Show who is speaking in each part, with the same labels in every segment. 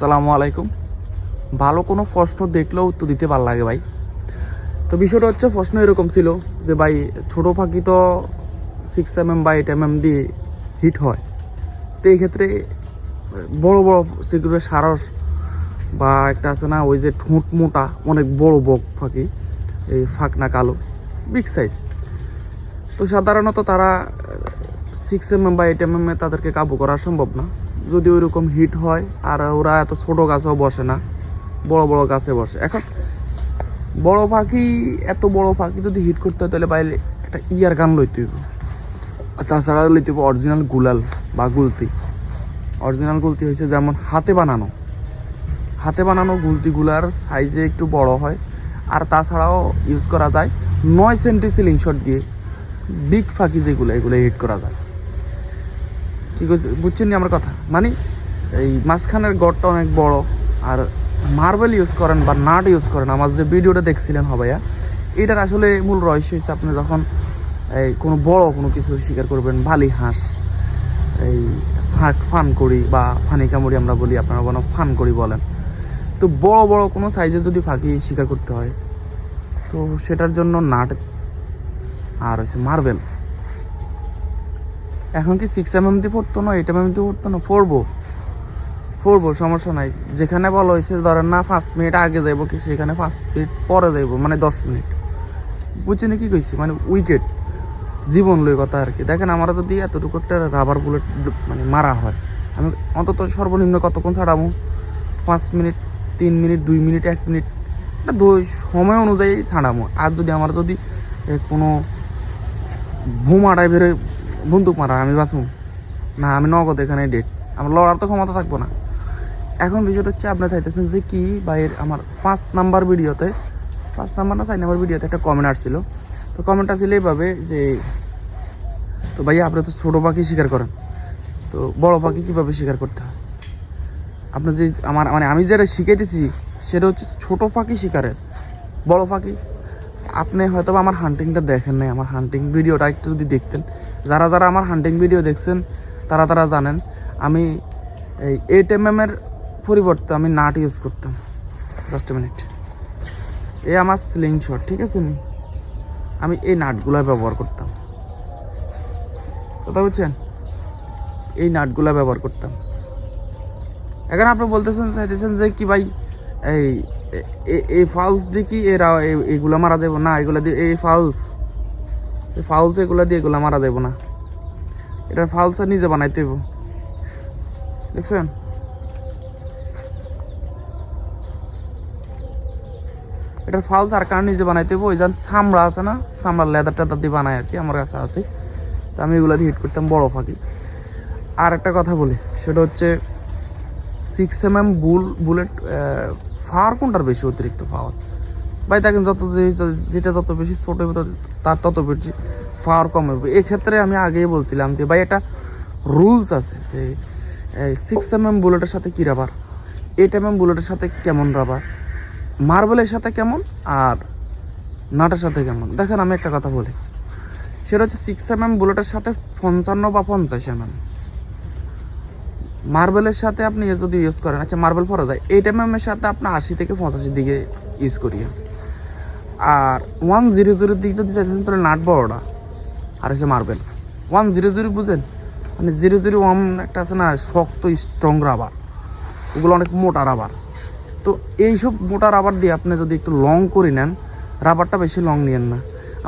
Speaker 1: আসসালামু আলাইকুম। ভালো কোনো প্রশ্ন দেখলেও উত্তর দিতে ভালো লাগে ভাই। তো বিষয়টা হচ্ছে প্রশ্ন এরকম ছিল যে ভাই, ছোটো পাখি তো সিক্স এম এম বা এইট এম এম দিয়ে হিট হয়। তো এই ক্ষেত্রে বড় বড় যেগুলো সারস বা একটা আছে না, ওই যে ঠোঁট মোটা, অনেক বড় বক পাখি এই ফাঁকনা কালো বিগ সাইজ তো সাধারণত তারা সিক্স এম এম বা এইট এম এম এ তাদেরকে কাবু করা সম্ভব না। যদি ওইরকম হিট হয়, আর ওরা এত ছোট গাছেও বসে না, বড় বড় গাছে বসে। এখন বড় পাখি, এত বড় পাখি যদি হিট করতে হয়, তাহলে বাইরে একটা ইয়ার গান লইতে হইব। তাছাড়া লইতে হইব অরিজিনাল গুলাল বা গুলতি। অরিজিনাল গুলতি হয়েছে যেমন হাতে বানানো। হাতে বানানো গুলতিগুলার সাইজে একটু বড় হয়, আর তাছাড়াও ইউজ করা যায় নয় সেন্টি সিলিং শট দিয়ে। বিগ ফাঁকি যেগুলো, এগুলো হিট করা যায়। কি বুঝছেন নি আমার কথা? মানে এই মাঝখানের গড়টা অনেক বড়, আর মার্বেল ইউজ করেন বা নাট ইউজ করেন, আমার যে ভিডিওটা দেখছিলেন হবাইয়া, এটার আসলে মূল রহস্য হচ্ছে আপনি যখন এই কোনো বড় কোনো কিছু শিকার করবেন ভালি হাঁস, এই ফাঁক, ফান করি বা ফানি কামড়ি আমরা বলি, আপনারা কোনো ফান করি বলেন। তো বড় বড় কোনো সাইজে যদি ফাঁকি শিকার করতে হয়, তো সেটার জন্য নাট আর হচ্ছে মার্বেল এখন কি সিক্স এম এম দিয়ে পড়তো না এইট এম এম দিয়ে পড়তো না? পড়ব। পড়ব, সমস্যা নাই। যেখানে বলা হয়েছে, ধরেন না পাঁচ মিনিট আগে যাইবো কি, সেখানে পাঁচ মিনিট পরে যাইবো মানে দশ মিনিট বুঝছেন কি কইছি? মানে উইকেট জীবন লই কথা আর কি। দেখেন আমরা যদি এতটুকু একটা রাবার বুলেট মানে মারা হয়, আমি অন্তত সর্বনিম্ন কতক্ষণ ছাড়াবো? পাঁচ মিনিট তিন মিনিট দুই মিনিট এক মিনিট এটা সময় অনুযায়ী ছাড়াবো। আর যদি আমার যদি কোনো বোমা টাইপের বন্দুক মারা, আমি বাঁচবো। না, আমি নগদ এখানে ডেট আমার লড়ার তো ক্ষমতা থাকব না। এখন বিষয়টা হচ্ছে আপনার চাইতেছেন যে কি? এর আমার পাঁচ নাম্বার ভিডিওতে, পাঁচ নাম্বার না, চার নাম্বার ভিডিওতে একটা কমেন্ট আসছিল। তো কমেন্ট আসছিল এইভাবে যে, তো ভাই আপনি তো ছোটো পাখি শিকার করেন। তো বড় পাখি কীভাবে শিকার করতে হয়? আপনি যে, আমার মানে আমি যেটা শিখাইতেছি, সেটা হচ্ছে ছোট পাখি শিকারের। বড় পাখি আপনি হয়তো আমার হান্টিংটা দেখেন নাই, আমার হান্টিং ভিডিওটা একটু যদি দেখতেন। যারা যারা আমার হান্টিং ভিডিও দেখছেন, তারা তারা জানেন, আমি এই এইট এম এর পরিবর্তে আমি নাট ইউজ করতাম। জাস্ট মিনিট এই আমার স্লিং শট ঠিক আছে নি? আমি এই নাটগুলো ব্যবহার করতাম। কথা বুঝছেন? এই নাটগুলো ব্যবহার করতাম। এখন আপনি বলতেছেন, চাইতেছেন যে কি ভাই, এই এ- এ- এই ফাউলস দিয়ে কি এরা এগুলা মারা দেবো না, এগুলা দিয়ে, এই ফাউলস এই ফাউলস এগুলা দিয়ে এগুলা মারা দেবো না। এটা ফাউলস নিজে বানাইতে দেখছেন? এটার ফাউলস আর কারণ নিজে বানাইতে ওই যান চামড়া আছে না? চামড়ার লেদার টেদার দিয়ে বানায় আর কি, আমার কাছে আছে। তো আমি এগুলা দিয়ে হিট করতাম, বড় পাখি আর একটা কথা বলি, সেটা হচ্ছে six M M bull bullet power কোনটার বেশি অতিরিক্ত পাওয়ার? ভাই দেখেন যত যেটা যত বেশি ছোট হবে তার তত বেশি পাওয়ার কম হবে। এক্ষেত্রে আমি আগেই বলছিলাম যে, ভাই একটা রুলস আছে যে সিক্স এম এম বুলেটের সাথে কী রাবার এইট এম এম বুলেটের সাথে কেমন রাবার মার্বেলের সাথে কেমন? আর নাটের সাথে কেমন? দেখেন আমি একটা কথা বলি। সেটা হচ্ছে সিক্স এম এম বুলেটের সাথে পঞ্চান্ন বা পঞ্চাশ এম এম মার্বেলের সাথে আপনি যদি ইউজ করেন আচ্ছা মার্বেল পরা যায় এইট এম এর সাথে আপনার আশি থেকে পঁচাশির দিকে ইউজ করি আর ওয়ান জিরো জিরোর দিকে যদি চাইছেন তাহলে নাট বড়টা, আর হচ্ছে মার্বেল ওয়ান জিরো জিরো বুঝেন? মানে জিরো জিরো ওয়ান একটা আছে না, শক্ত স্ট্রং রাবার ওগুলো অনেক মোটা রাবার তো এইসব মোটা রাবার দিয়ে আপনি যদি একটু লং করে নেন রাবারটা বেশি লং নিয়েন না।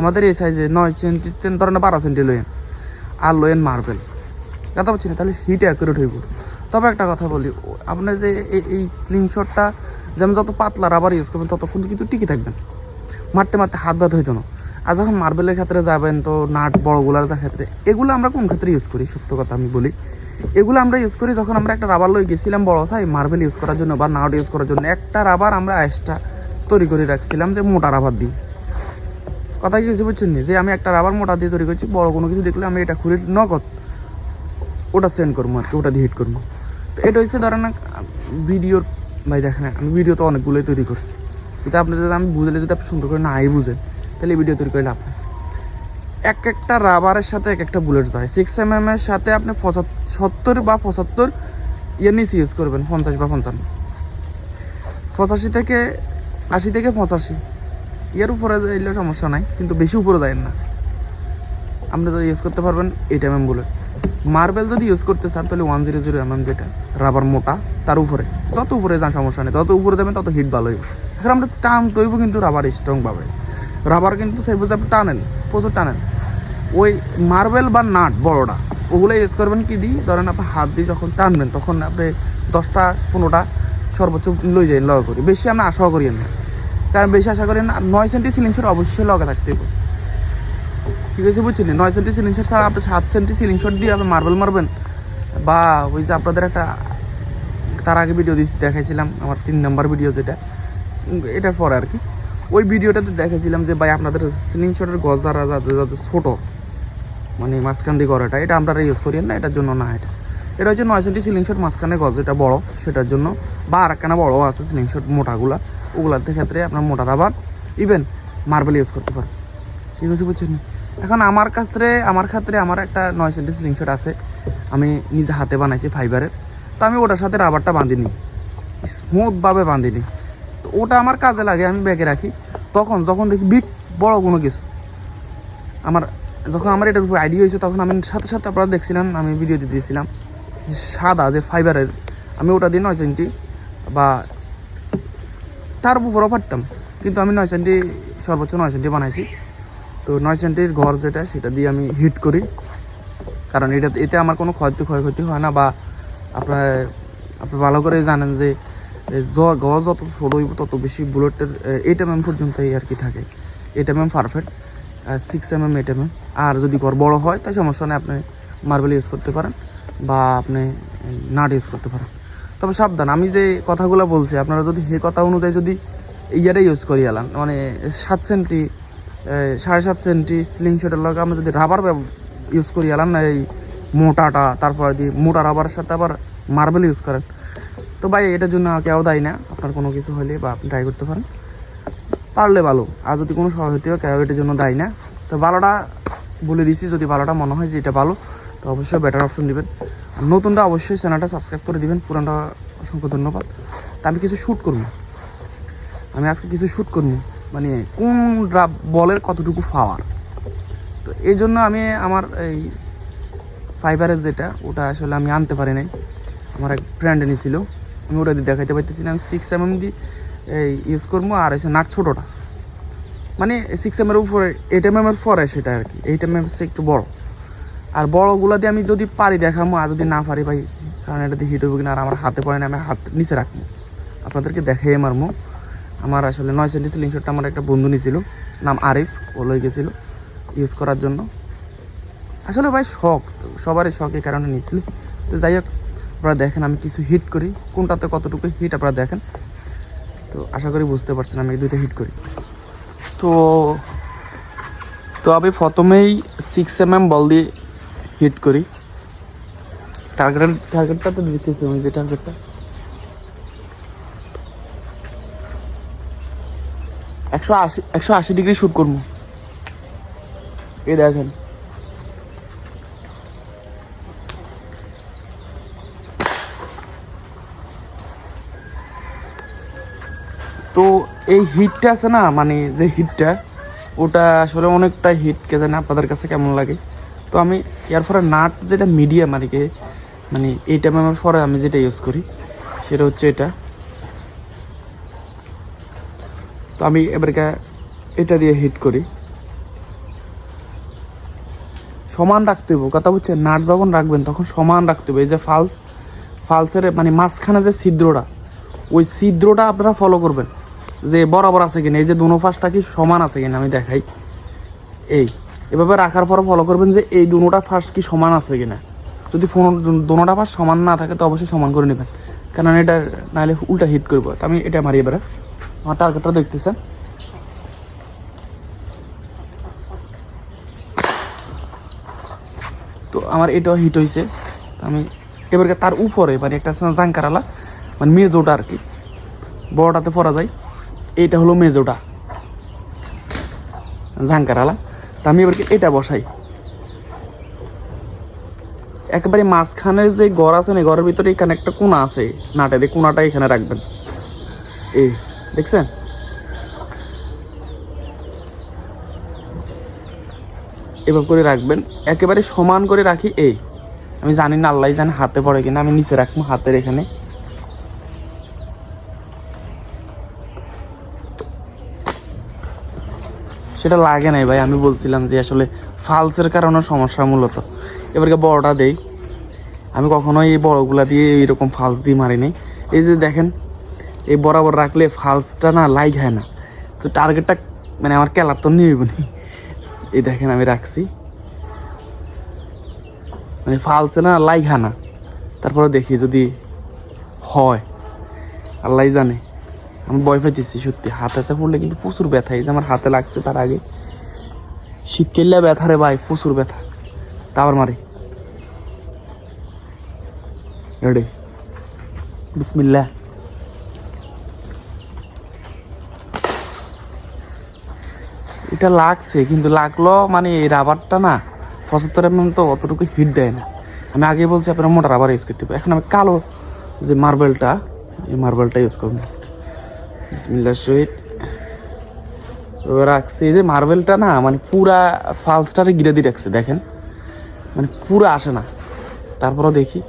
Speaker 1: আমাদের এই সাইজে নয় সেন্টি ধরেন বারো সেন্টি লইয়েন। আর লইয়েন মার্বেল কথা বলছি না, তাহলে হিট অ্যাকুরেট হইব। তবে একটা কথা বলি, আপনার যে এই- এই স্লিং শটটা যেমন যত পাতলা রাবার ইউজ করবেন, ততক্ষণ কিন্তু টিকে থাকবেন। মারতে মারতে হাত ব্যথা হইতো না। আর যখন মার্বেলের ক্ষেত্রে যাবেন তো নাট, বড়গুলার ক্ষেত্রে, এগুলো আমরা কোন ক্ষেত্রে ইউজ করি? সত্য কথা আমি বলি। এগুলো আমরা ইউজ করি যখন আমরা একটা রাবার লই গেছিলাম বড় সাই মার্বেল ইউজ করার জন্য বা নাট ইউজ করার জন্য, একটা রাবার আমরা এক্সট্রা তৈরি করে রাখছিলাম যে মোটা রাবার দিয়ে। কথা কি বুঝছেন নি? যে আমি একটা রাবার মোটা দিয়ে তৈরি করছি, বড় কোনো কিছু দেখলে আমি এটা খুলে নগদ। ওটা সেন্ড করব আর কি ওটা দিয়ে হিট করব। তো এটা হচ্ছে ধরেন ভিডিওর ভাই দেখেন, আমি ভিডিও তো অনেকগুলোই তৈরি করছি। কিন্তু আপনি যদি আমি বুঝলে, যদি আপনি সুন্দর করে নাই বুঝেন, তাহলে ভিডিও তৈরি করে লাভ। এক একটা রাবারের সাথে এক একটা বুলেট যায়। সিক্স এম এম এর সাথে আপনি সত্তর বা পঁচাত্তর ইয়ে নিচে ইউজ করবেন, পঞ্চাশ বা পঞ্চান্ন। পঁচাশি থেকে আশি থেকে পঁচাশি। এর উপরে এলে সমস্যা নাই, কিন্তু বেশি উপরে যায় না। আপনি তো ইউজ করতে পারবেন eight M M bullet marble যদি ইউজ করতে চান, তাহলে one zero zero M M যেটা রাবার মোটা, তার উপরে। যত উপরে যান, সমস্যা নেই। তত উপরে দেবেন তত হিট ভালো হইব। এখন আমরা টান তৈব কিন্তু রাবার স্ট্রং পাবে রাবার কিন্তু সেই বুঝে আপনি টানেন, প্রচুর টানেন। ওই মার্বেল বা নাট বড়টা, ওগুলো ইউজ করবেন কি দিই ধরেন আপনি হাত দিয়ে যখন টানবেন, তখন আপনি দশটা, পনেরোটা সর্বোচ্চ লই যাই লগা করি। বেশি আমরা আশাও করি না। কারণ বেশি আশা করি না, নয় সেন্টি সিলিং অবশ্যই লগা থাকতে হবে ঠিক আছে বুঝছেন? নয় সেন্টি সিলিং শট ছাড়া আপনি সাত সেন্টি সিলিং শট দিয়ে আপনি মার্বেল মারবেন। বা ওই যে আপনাদের একটা, তার আগে ভিডিও দিয়েছি দেখাইছিলাম আমার তিন নাম্বার ভিডিও যেটা। এটার পরে আর কি। ওই ভিডিওটাতে দেখাইছিলাম যে ভাই আপনাদের সিলিং শটের গজ যারা যাদের যাদের ছোটো মানে মাঝখান দিয়ে করাটা এটা আপনারা ইউজ করি না, এটার জন্য না এটা। এটা হচ্ছে নয় সেন্টি সিলিং শট মাঝখানে গজ যেটা বড়, সেটার জন্য। বা আর একখানা বড় আছে সিলিং শট মোটাগুলা। ওগুলার ক্ষেত্রে আপনার মোটা আবার ইভেন মার্বেল ইউজ করতে পারেন। ঠিক আছে বুঝছেন? এখন আমার ক্ষেত্রে আমার ক্ষেত্রে আমার একটা নয় সিলিং শট আছে। আমি নিজে হাতে বানাইছি ফাইবারের তো আমি ওটার সাথে রাবারটা বাঁধিনি স্মুথভাবে বাঁধিনি তো ওটা আমার কাজে লাগে, আমি ব্যাগে রাখি। তখন, যখন দেখি বিগ বড় কোনো কিছু। আমার, যখন আমার এটার উপর আইডিয়া হয়েছে, তখন আমি সাথে সাথে আপনারা দেখছিলেন, আমি ভিডিও দিয়ে দিয়েছিলাম সাদা যে ফাইবারের আমি ওটা দিয়ে নয় সেন্টি বা তার উপরও পারতাম। কিন্তু আমি নয় সেন্টি সর্বোচ্চ নয় সেন্টি বানাইছি। তো নয় সেন্টির ঘর যেটা, সেটা দিয়ে আমি হিট করি। কারণ এটা, এতে আমার কোনো ক্ষয়ক্ষতি ক্ষয়ক্ষতি হয় না বা আপনার, আপনি ভালো করে জানেন যে গজ যত ছোটো হইব, তত বেশি বুলেটের এইট এম এম পর্যন্তই আর কি থাকে। Eight M M perfect six M M eight M M আর যদি ঘর বড় হয়, তাই সমস্যা নেই, আপনি মার্বেল ইউজ করতে পারেন বা আপনি নাট ইউজ করতে পারেন। তবে সাবধান, আমি যে কথাগুলো বলছি, আপনারা যদি সেই কথা অনুযায়ী যদি ইয়ারে ইউজ করি এলাম মানে সাত সেন্টি সাড়ে সাত সেন্টি স্লিং শটের লগে আমরা যদি রাবার ইউজ করি, এলাম না এই মোটাটা, তারপর যদি মোটা রাবারের সাথে আবার মার্বেল ইউজ করেন। তো ভাই, এটার জন্য কেউ দায়ী না। আপনার কোনো কিছু হলে বা আপনি ট্রাই করতে পারেন। পারলে ভালো। আর যদি কোনো সময় হতে কেউ এটার জন্য দায়ী না। তো ভালোটা বলে দিছি, যদি ভালোটা মনে হয় যে এটা ভালো, তো অবশ্যই বেটার অপশন দিবেন। নতুনটা অবশ্যই চ্যানেলটা সাবস্ক্রাইব করে দিবেন। পুরানটা অসংখ্য ধন্যবাদ। তা আমি কিছু শ্যুট করব। আমি আজকে কিছু শ্যুট করব। মানে কোন বলের কতটুকু পাওয়ার তো এই জন্য আমি আমার এই ফাইবারের যেটা, ওটা আসলে আমি আনতে পারি নাই। আমার এক ফ্রেন্ড এনেছিল, আমি ওটা দিয়ে দেখাইতে পারতেছি না। আমি সিক্স এম এম দিয়ে এই ইউজ করব, আর এসে নাট ছোটোটা। মানে সিক্স এম এর উপরে এইট এম এম এর পরে সেটা আর কি। এইট এম এম সে একটু বড়। আর বড়গুলো দিয়ে আমি যদি পারি দেখাবো আর যদি না পারি ভাই, কারণ এটা দিয়ে হিট হবে কিনা, আর আমার হাতে পড়ে না, আমি হাত নিচে রাখব। আপনাদেরকে দেখাই মারমো আমার আসলে নয় সেন্টি সিলিং আমার একটা বন্ধু নিয়েছিল, নাম আরিফ, ও লই গেছিল ইউজ করার জন্য। আসলে ভাই শখ, সবারই শখ এই কারণে নিয়েছিল। তো যাই হোক, আপনারা দেখেন, আমি কিছু হিট করি। কোনটাতে কতটুকু হিট আপনারা দেখেন? তো আশা করি বুঝতে পারছেন, আমি দুইটা হিট করি। তো তো আমি প্রথমেই সিক্স এম এম বল দিয়ে হিট করি। টার্গেট টার্গেটটা তো দিতেছি আমি যে টার্গেটটা একশো আশি একশো আশি ডিগ্রি শ্যুট করব। এই দেখেন। তো এই হিটটা আছে না মানে যে হিটটা ওটা আসলে অনেকটা হিট কে জানে আপনাদের কাছে কেমন লাগে। তো আমি এর পরে নাট যেটা মিডিয়াম আর কি মানে এই এইটা আমার পরে আমি যেটা ইউজ করি, সেটা হচ্ছে এটা। তো আমি এবারকে এটা দিয়ে হিট করি। সমান রাখতে হবে কথা বুঝছেন? নাট যখন রাখবেন, তখন সমান রাখতে হবে এই যে ফালস ফালসের মানে মাঝখানে যে ছিদ্রটা, ওই ছিদ্রটা আপনারা ফলো করবেন। যে বরাবর আছে কিনা, এই যে দুনো ফাঁসটা কি সমান আছে কিনা আমি দেখাই। এই, এভাবে রাখার পর ফলো করবেন যে এই দুনোটা ফাঁস কি সমান আছে কিনা। যদি ফোন, দোনোটা ফাঁস সমান না থাকে, তো অবশ্যই সমান করে নেবেন। কারণ এটা নাহলে উল্টা হিট করব। তো আমি এটা মারি এবারে। আমার টার্গেটটা দেখতেছেন। তো আমার এটাও হিট হয়েছে আমি এবারকে তার উপরে মানে একটা আছে না জাঙ্কারালা মানে মেজোটা আর কি বড়টাতে পরা যায়। এইটা হলো মেজোটা। জাঙ্কারালা তা আমি এবারকে এটা বসাই। একেবারে মাঝখানে যে ঘর আছে না ঘরের ভিতরে এখানে একটা কোনা আছে। নাটে দিয়ে কোনাটা এখানে রাখবেন। এই। দেখছেন? এবার করে রাখবেন। একেবারে সমান করে রাখি এই। আমি জানি না আল্লাহ জানে হাতে পড়ে কিনা, আমি নিচে রাখব হাতের এখানে। সেটা লাগে নাই ভাই, আমি বলছিলাম যে আসলে ফালসের কারণে সমস্যা মূলত। এবারকে বড়টা দেই। আমি কখনোই এই বড়গুলা দিয়ে এরকম ফালস দিয়ে মারিনি এই যে দেখেন এই বরাবর রাখলে ফালসটা না লাইক হয় না। তো টার্গেটটা মানে আমার কেলার তো নিয়ে এই দেখেন আমি রাখছি। মানে ফালসে না লাইক হয় না। তারপরে দেখি যদি হয়। আল্লাহ জানে। আমি ভয় পাইতেছি সত্যি। হাতে আছে পড়লে কিন্তু প্রচুর ব্যথা। এই যে আমার হাতে লাগছে তার আগে। শীত কেললে ব্যথা রে ভাই, প্রচুর ব্যথা। তারপর মারি। রেডি বিসমিল্লাহ। এটা লাগছে, কিন্তু লাগল মানে এই রাবারটা না, পঁচাত্তর এমএম তো অতটুকু হিট দেয় না। আমি আগে বলছি, আপনারা মোটা রাবার ইউজ করতে এখন আমি কালো যে মার্বেলটা এই মার্বেলটা ইউজ করব। বিসমিল্লার সহিত। রাখছি যে মার্বেলটা না মানে পুরা ফালসটারে গিরে দিয়ে রাখছে, দেখেন। মানে পুরা আসে না। তারপরও দেখি।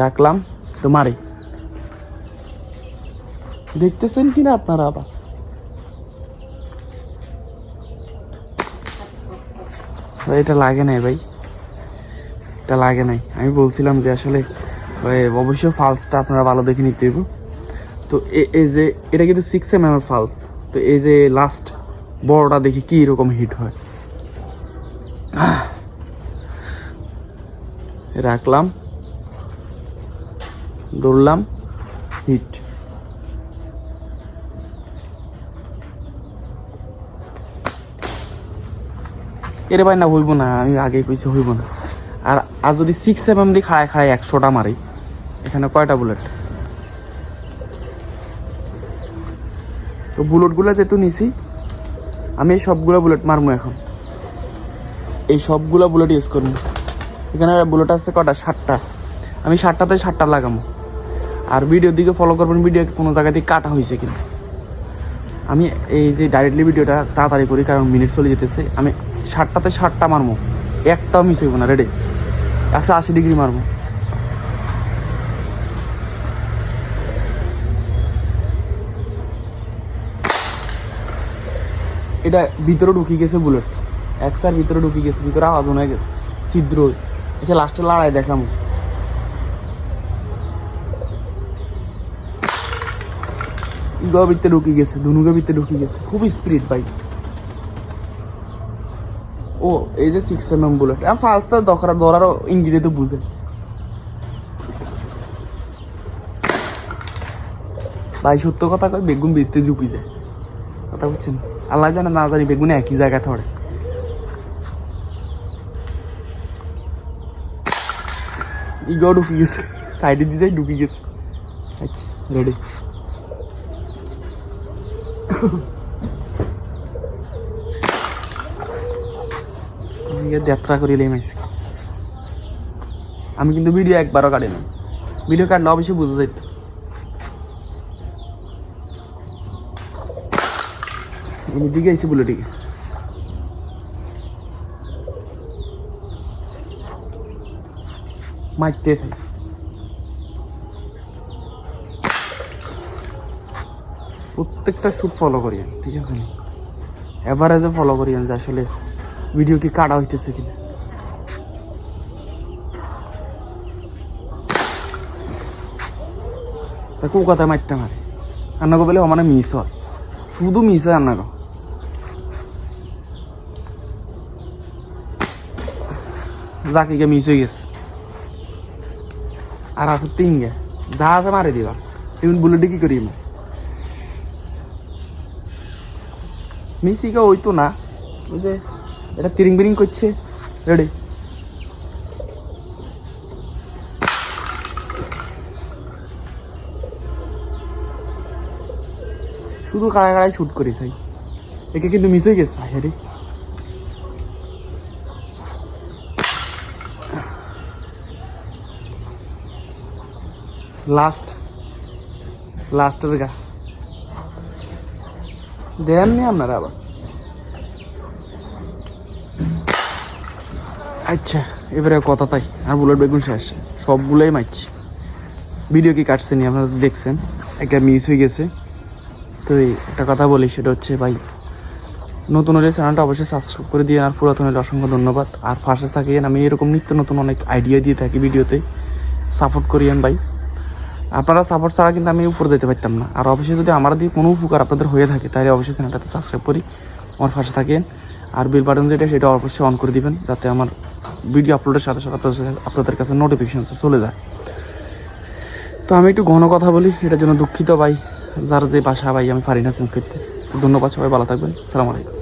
Speaker 1: রাখলাম, তো মারি। দেখতেছেন কিনা আপনারা আবার? এটা লাগে নাই ভাই। এটা লাগে নাই। আমি বলছিলাম যে আসলে অবশ্য ফালসটা আপনারা ভালো দেখে নিতে হইব। তো এই যে, এটা কিন্তু সিক্স এম এম এর ফালস তো এই যে লাস্ট বড়টা দেখি কি রকম হিট হয়। রাখলাম। দৌড়লাম হিট এরে ভাই না হইব না, আমি আগে কইছি হইব না। আর আর যদি সিক্স এম এম দিয়ে খাড়ায় খাড়ায় একশোটা মারি, এখানে কয়টা বুলেট তো বুলেটগুলো যেহেতু নিছি, আমি এই সবগুলো বুলেট মারবো এখন। এই সবগুলো বুলেট ইউজ করব এখানে বুলেট আছে কটা? ষাটটা আমি ষাটটাতে ষাটটা লাগাবো আর ভিডিওর দিকে ফলো করবেন ভিডিও কোনো জায়গা দিয়ে কাটা হয়েছে কিনা। আমি এই যে ডাইরেক্টলি ভিডিওটা তাড়াতাড়ি করি, কারণ মিনিট চলে যেতেছে। আমি ষাটটাতে ষাটটা মারবো একটাও মিস হইব না রেডি একশো আশি ডিগ্রি মারবো এটা ভিতরে ঢুকি গেছে বুলেট একসার ভিতরে ঢুকি গেছে, ভিতরে আওয়াজ হয়ে গেছে। ছিদ্র এসে লাস্টে লড়াই দেখাম। ইগো ভিতরে ঢুকি গেছে, ধনুকে ভিতরে ঢুকি গেছে। খুব স্পিড বাইক ও, এই যে সিক্স এম এম বুলেট আমি ফার্স্টটা দরকার ধরারও ইঙ্গিতে তো বুঝে। ভাই, সত্য কথা কয়, বেগুন ভিতরে ঢুকি যায়। কথা বুঝছেন? আল্লাহ জানে না জানি বেগুনে একই জায়গা ধরে। ইগো ঢুকি গেছে। সাইডে দিয়ে যাই ঢুকি গেছে। আচ্ছা রেডি যাত্রা করিলে মাইছি আমি কিন্তু ভিডিও একবারও কাটি না ভিডিও কাটলে অবশ্যই বুঝে যাইত। আমি দিকে আইসি বুলেটিকে মারতে থাকি। প্রত্যেকটা শুট ফলো করি ঠিক আছে? এভারেজে ফলো করি আমি আসলে ভিডিও কি কাটা হইতেছে কিনা? কো কথা মারতে মারে? আন্নাগো বলে মানে মিস হয়। শুধু মিস হয় আন্নাগো জাকিকে মিস হয়ে গেছে। আর আছে তিন গে যা আছে মারে দিবা। তুমি বুলেটে কি করি আমি মিসিকে ওই তো না। ওই যে এটা তিরিং বিরিং করছে। রেডি শুধু কাড়ায় কাড়ায় শুট করি সাই একে কিন্তু মিস হয়ে গেছে হ্যাঁ লাস্ট লাস্টের গা। দেননি আপনারা আবার। আচ্ছা এবারে কথা তাই। আর বুলেট বেগুন শেষ। সবগুলোই মারছি। ভিডিও কি কাটছে নি আপনারা দেখছেন। একটা মিস হয়ে গেছে। তো একটা কথা বলি, সেটা হচ্ছে ভাই, নতুন হলে চ্যানেলটা অবশ্যই সাবস্ক্রাইব করে দিয়ে আর পুরাতন হলে অসংখ্য ধন্যবাদ। আর ফার্স্টে থাকিয়েন আমি এরকম নিত্য নতুন অনেক আইডিয়া দিয়ে থাকি ভিডিওতে। সাপোর্ট করিয়েন ভাই। আপনারা সাপোর্ট ছাড়া কিন্তু আমি উপরে যেতে পারতাম না। আর অবশ্যই যদি আমার দিয়ে কোনো উপকার আপনাদের হয়ে থাকে, তাহলে অবশ্যই চ্যানেলটাতে সাবস্ক্রাইব করি। আমার পাশে থাকেন। আর বিল বাটন যেটা, সেটা অবশ্যই অন করে দিবেন, যাতে আমার ভিডিও আপলোডের সাথে সাথে আপনাদের কাছে- নোটিফিকেশন চলে যায়। তো আমি একটু ঘন কথা বলি, এটার জন্য দুঃখিত ভাই, যার যে বাসা ভাই, আমি পারি না চেঞ্জ করতে। ধন্যবাদ সবাই, ভালো থাকবেন। সালাম আলাইকুম।